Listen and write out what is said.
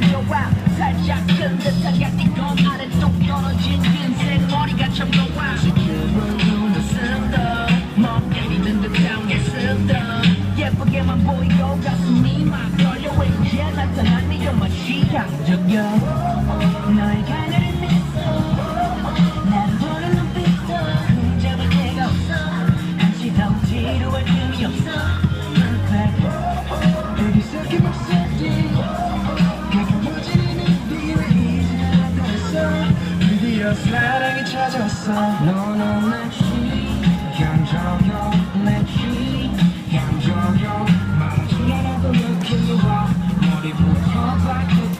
달려와 살짝 끈듯한 같은 건 아래쪽 떨어진 흰색 머리가 참 좋아 지금은 눈을 쓴다 멍 때리는 듯한 게 쓴다 예쁘게만 보이고 가슴이 막 떨려 왠지 나타난 네가 마치 향적여 사랑이 찾아왔어. 너는 내 감정여 내 감정여 마음 줄여라도 느낌이 와 머리부터 발끝